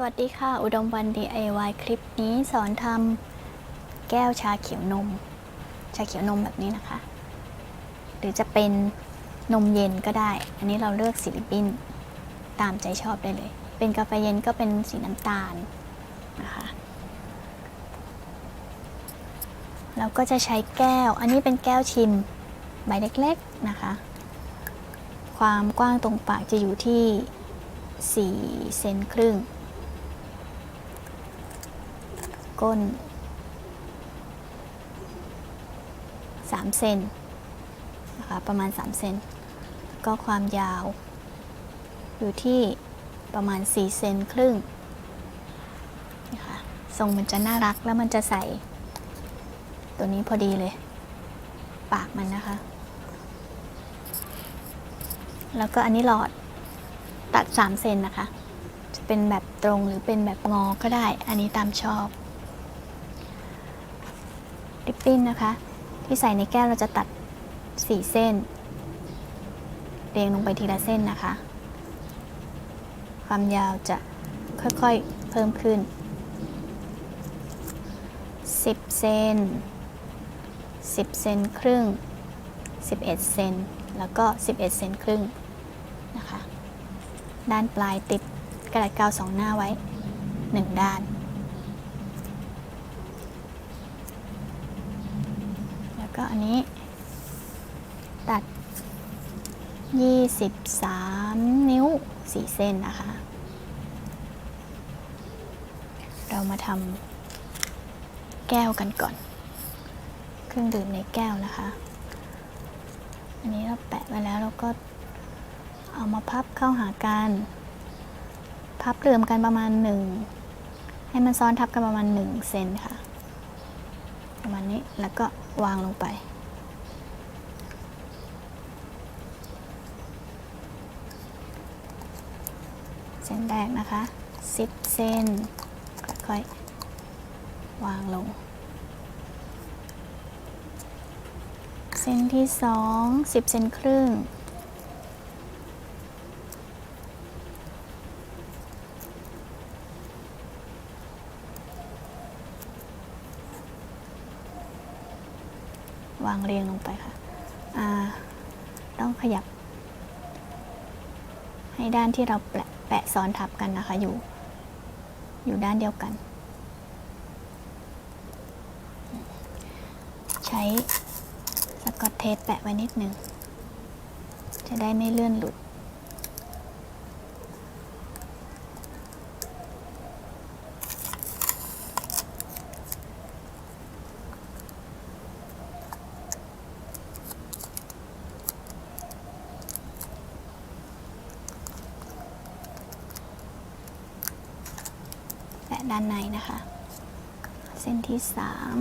สวัสดีค่ะ อุดมวัน DIY คลิปนี้สอนทำแก้วชาเขียวนม ชาเขียวนมแบบนี้นะคะ หรือจะเป็นนมเย็นก็ได้ อันนี้เราเลือกศิลิปินตามใจชอบได้เลย เป็นกาแฟเย็นก็เป็นสีน้ำตาลนะคะแล้วก็จะใช้แก้ว อันนี้เป็นแก้วชิมใบเล็กๆนะคะ ความกว้างตรงปากจะอยู่ที่4เซนครึ่ง ก้น 3 เซนนะคะประมาณ 3 เซนก็ความยาว อยู่ที่ประมาณ 4 เซนครึ่งนี่ค่ะทรงมันจะน่ารักแล้วมันจะใส่ ตัวนี้พอดีเลย ปากมันนะคะ แล้วก็อันนี้หลอดตัด 3 เซนนะคะ จะเป็นแบบตรงหรือเป็นแบบงอก็ได้ อันนี้ตามชอบ ริบบิ้นนะคะ ที่ใส่ในแก้วเราจะตัด 4 เส้น เรียงลงไปทีละเส้นนะคะ ความยาวจะค่อยๆเพิ่มขึ้น 10 เซน10 เซนครึ่ง 11 เซนแล้วก็ 11 เซนครึ่งนะคะ ด้านปลายติดกระดาษกาวสองหน้าไว้ 1 ด้าน แล้ว ก็อันนี้ ตัด 23 นิ้ว 4 เส้นนะคะ เรามาทำแก้วกันก่อน เครื่องดื่มในแก้วนะคะ อันนี้เราแปะไว้แล้วเราก็เอามาพับเข้าหากัน พับรวมกันประมาณหนึ่งให้มันซ้อนทับกันประมาณหนึ่งเซนค่ะ ประมาณนี้แล้วก็วางลงไป เส้นแรกนะคะ10เซนค่อยๆวางลง เส้นที่2 10เซนครึ่ง วางเรียงลงไปค่ะอ่าต้องขยับ ให้ด้านที่เราแปะแปะซ้อนทับกันนะคะ อยู่ อยู่ด้านเดียวกัน ใช้สกอตเทปแปะไว้นิดนึง จะได้ไม่เลื่อนหลุด ด้านในนะคะ เส้นที่สาม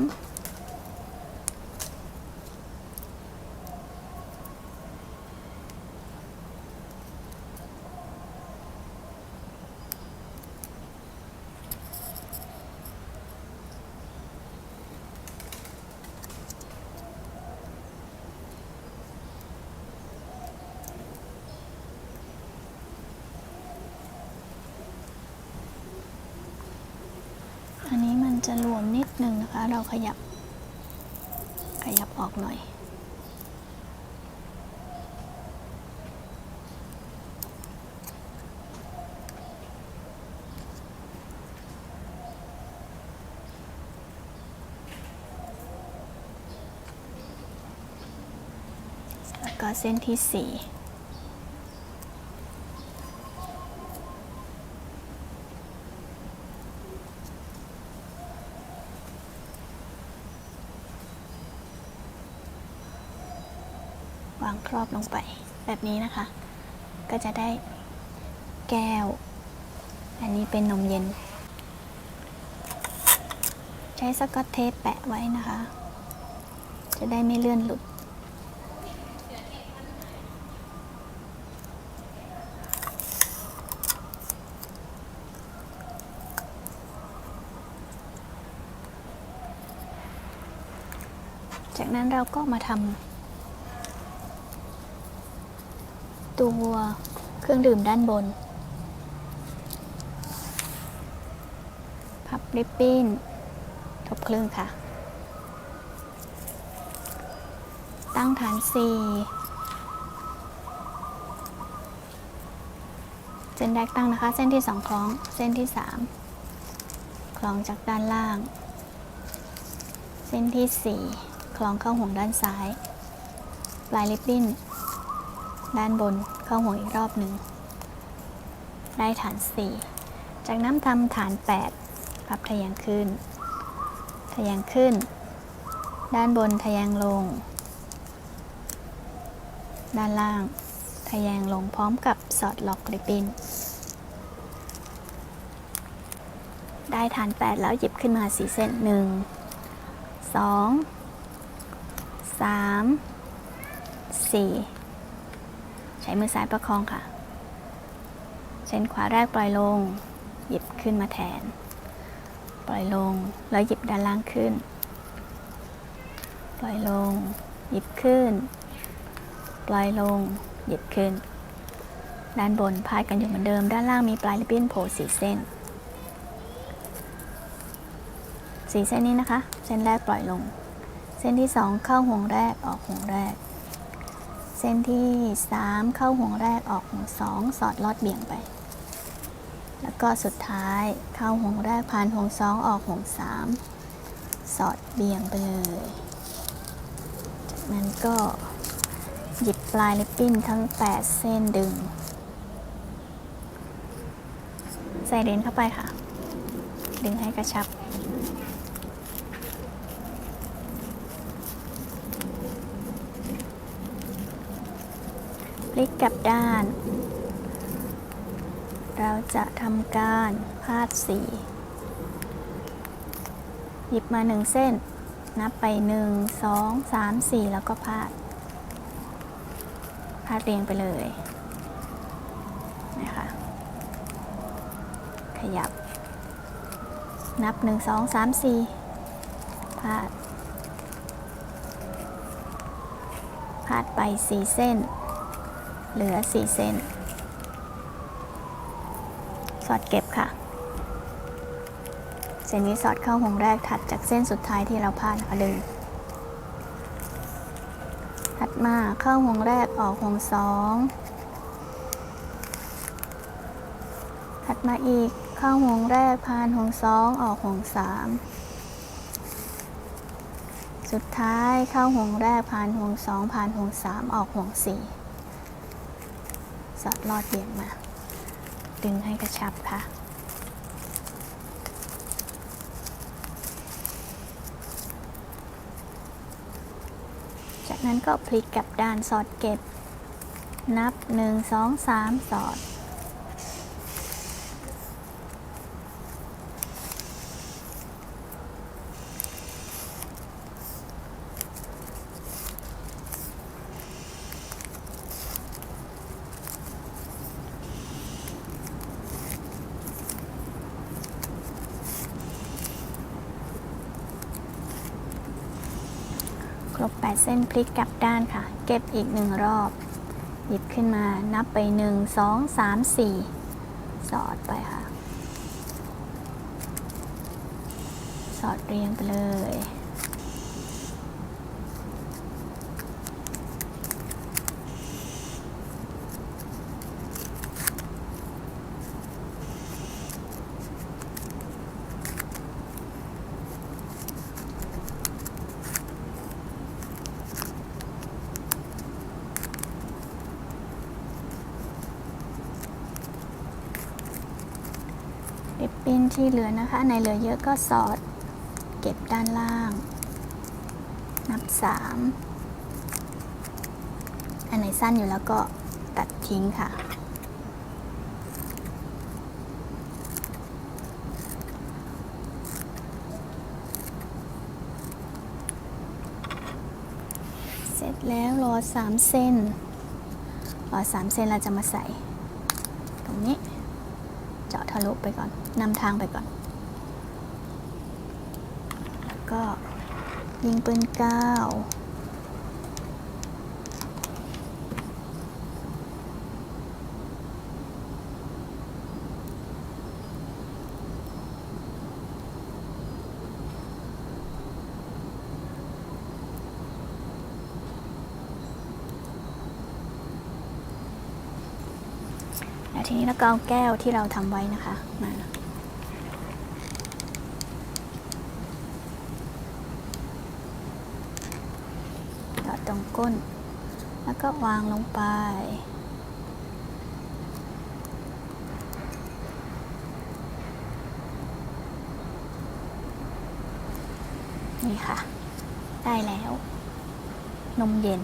อันนี้ มันจะรวมนิดนึงนะคะ เราขยับ ขยับออกหน่อย แล้วก็เส้นที่สี่ ครอบลงไปแบบนี้นะคะ ก็จะได้แก้ว อันนี้เป็นนมเย็น ใช้สกอตเทปแปะไว้นะคะ จะได้ไม่เลื่อนหลุด จากนั้นเราก็มาทำ ตัวเครื่องดื่มด้านบน พับริบบิ้นทบครึ่งค่ะ ตั้งฐาน 4 เส้นแรกตั้งนะคะ เส้นที่ 2 คล้อง เส้นที่ 3 คล้องจากด้านล่าง เส้นที่ 4 คล้องเข้าห่วงด้านซ้าย ปลายริบบิ้น ด้านบนเข้าห่วงอีกรอบหนึ่ง ได้ฐาน 4 จากนั้นทำฐาน8พับทะแยงขึ้น ทะแยงขึ้น ด้านบนทะแยงลง ด้านล่าง ทะแยงลงพร้อมกับสอดล็อกริบบิ้น ได้ฐาน 8 แล้วหยิบขึ้นมา4เส้น 1 2 3 4ใช้มือซ้ายประคองค่ะ เส้นขวาแรกปล่อยลง หยิบขึ้นมาแทน ปล่อยลงแล้วหยิบด้านล่างขึ้น ปล่อยลง หยิบขึ้น ปล่อยลง หยิบขึ้น ด้านบนพาดกันอยู่เหมือนเดิม ด้านล่างมีปลายริบบิ้นโผล่สีเส้นสีเส้นนี้นะคะ เส้นแรกปล่อยลง เส้นที่สองเข้าห่วงแรกออกห่วงแรก เส้นที่สามเข้าห่วงแรกออกห่วงสองสอดลอดเบี่ยงไป แล้วก็สุดท้ายเข้าห่วงแรกผ่านห่วงสองออกห่วงสามสอดเบี่ยงไปเลย จากนั้นก็หยิบปลายลิปปิ้นทั้ง 8 เส้นดึง ใส่เลนเข้าไปค่ะ ดึงให้กระชับ ลิกกลับด้าน เราจะทำการพาดสี หยิบมาหนึ่งเส้น นับไปหนึ่งสองสามสี่แล้วก็พาด พาดเรียงไปเลยนะคะขยับ นับหนึ่งสองสามสี่พาด พาดไปสี่เส้น เหลือ 4 เส้น สอดเก็บค่ะ เส้นนี้สอดเข้าห่วงแรกถัดจากเส้นสุดท้ายที่เราพาดนะคะดึง ถัดมาเข้าห่วงแรกออกห่วงสองถัดมาอีกเข้าห่วงแรกผ่านห่วงสองออกห่วงสามสุดท้ายเข้าห่วงแรกผ่านห่วงสองผ่านห่วงสามออกห่วงสี่ อดลอดเบี่ยงมา ดึงให้กระชับค่ะ จากนั้นก็พลิกกลับด้านสอดเก็บ นับ 1 2 3 สอด ครบ 8 เส้นพลิกกลับด้านค่ะ เก็บอีกหนึ่งรอบ หยิบขึ้นมานับไป 1 2 3 4 สอดไปค่ะ สอดเรียงไปเลย ปิ้นที่เหลือนะคะในเหลือเยอะก็สอดเก็บด้านล่าง นับ 3 อันไหนสั้นอยู่แล้วก็ตัดทิ้งค่ะ เสร็จแล้วรอ 3 เส้นรอ 3 เส้นเราจะมาใส่ตรงนี้ะลุไปก่อนนำทางไปก่อน แล้วก็ยิงปืนก้า ทีนี้เราก็เอาแก้วที่เราทำไว้นะคะมาหยอดตรงก้น แล้วก็วางลงไป นี่ค่ะ ได้แล้ว นมเย็น